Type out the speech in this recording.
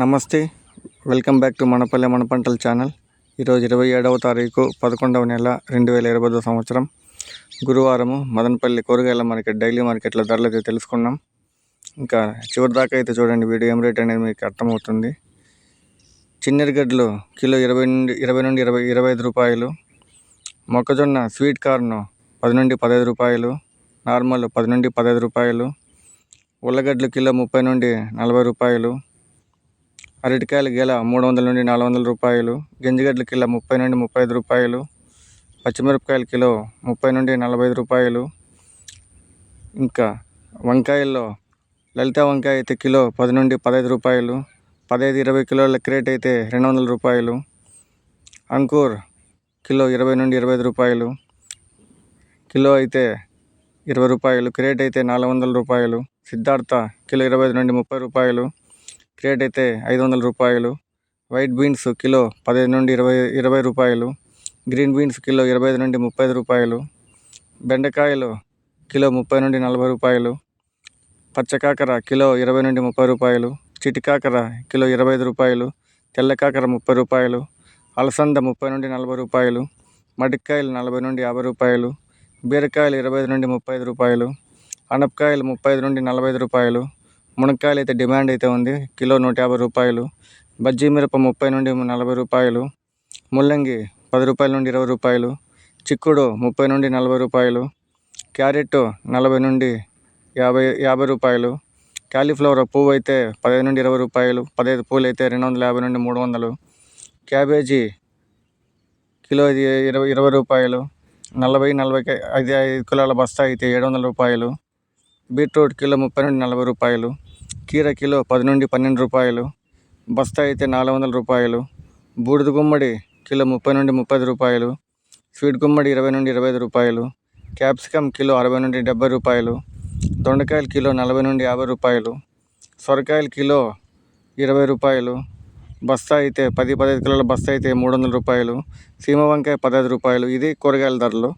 నమస్తే welcome back to మనపల్లె మన పంటల ఛానల్. ఈరోజు ఇరవై ఏడవ తారీఖు పదకొండవ నెల రెండు వేల ఇరవై సంవత్సరం. గురువారము మదనపల్లి కూరగాయల మార్కెట్ డైలీ మార్కెట్లో ధరలు అయితే తెలుసుకున్నాం. ఇంకా చివరి దాకా అయితే చూడండి వీడియో ఏం రేట్ అనేది మీకు అర్థమవుతుంది. చిన్నెరగడ్డలు కిలో ఇరవై నుండి ఇరవై నుండి ఇరవై ఇరవై ఐదు రూపాయలు. మొక్కజొన్న స్వీట్ కార్న్ పది నుండి పదహైదు రూపాయలు. నార్మల్ పది నుండి పదహైదు రూపాయలు. ఉల్లగడ్డలు కిలో ముప్పై నుండి నలభై రూపాయలు. అరటికాయల గెల మూడు వందల నుండి నాలుగు వందల రూపాయలు గింజగడ్డల కిలో ముప్పై నుండి ముప్పై ఐదు రూపాయలు పచ్చిమిరపకాయల కిలో ముప్పై నుండి నలభై ఐదు రూపాయలు. ఇంకా వంకాయల్లో లలిత వంకాయ అయితే కిలో పది నుండి పదహైదు రూపాయలు పదహైదు ఇరవై కిలోల క్రేట్ అయితే రెండు వందల రూపాయలు అంకూర్ కిలో ఇరవై నుండి ఇరవై ఐదు రూపాయలు కిలో అయితే ఇరవై రూపాయలు క్రేట్ అయితే నాలుగు వందల రూపాయలు సిద్ధార్థ కిలో ఇరవై ఐదు నుండి ముప్పై రూపాయలు క్రేట్ అయితే ఐదు వందల రూపాయలు. వైట్ బీన్స్ కిలో పదిహేను నుండి ఇరవై ఇరవై రూపాయలు. గ్రీన్ బీన్స్ కిలో ఇరవై ఐదు నుండి ముప్పై ఐదు రూపాయలు. బెండకాయలు కిలో ముప్పై నుండి నలభై రూపాయలు. పచ్చకాకర కిలో ఇరవై నుండి ముప్పై రూపాయలు. చిటికాకర కిలో ఇరవై ఐదు రూపాయలు. తెల్ల కాకర ముప్పై రూపాయలు. అలసంద ముప్పై నుండి నలభై రూపాయలు. మడికాయలు నలభై నుండి యాభై రూపాయలు. బీరకాయలు ఇరవై ఐదు నుండి ముప్పై ఐదు రూపాయలు. అనపకాయలు ముప్పై ఐదు నుండి నలభై ఐదు రూపాయలు. మునక్కాయలు అయితే డిమాండ్ అయితే ఉంది. కిలో నూట యాభై రూపాయలు. బజ్జీ మిరప ముప్పై నుండి నలభై రూపాయలు. ముల్లంగి పది రూపాయల నుండి ఇరవై రూపాయలు. చిక్కుడు ముప్పై నుండి నలభై రూపాయలు. క్యారెట్ నలభై నుండి యాభై యాభై రూపాయలు. క్యాలీఫ్లవర్ పువ్వు అయితే పదిహేను నుండి ఇరవై రూపాయలు. పదహైదు పూలు అయితే రెండు వందల యాభై నుండి మూడు వందలు. క్యాబేజీ కిలో ఇది ఇరవై ఇరవై రూపాయలు. నలభై నలభై ఐదు ఐదు కిలోల బస్తా అయితే ఏడు వందల రూపాయలు. బీట్రూట్ కిలో ముప్పై నుండి నలభై రూపాయలు కీర కిలో పది నుండి పన్నెండు రూపాయలు బస్తా అయితే నాలుగు వందల రూపాయలు బూడిద గుమ్మడి కిలో ముప్పై నుండి ముప్పై రూపాయలు స్వీట్ గుమ్మడి ఇరవై నుండి ఇరవై ఐదు రూపాయలు క్యాప్సికమ్ కిలో అరవై నుండి డెబ్బై రూపాయలు దొండకాయలు కిలో నలభై నుండి యాభై రూపాయలు సొరకాయలు కిలో ఇరవై రూపాయలు బస్తా అయితే పది పదహైదు కిలోల బస్తా అయితే మూడు వందల రూపాయలు సీమ వంకాయ పదహైదు రూపాయలు ఇది కూరగాయల ధరలు.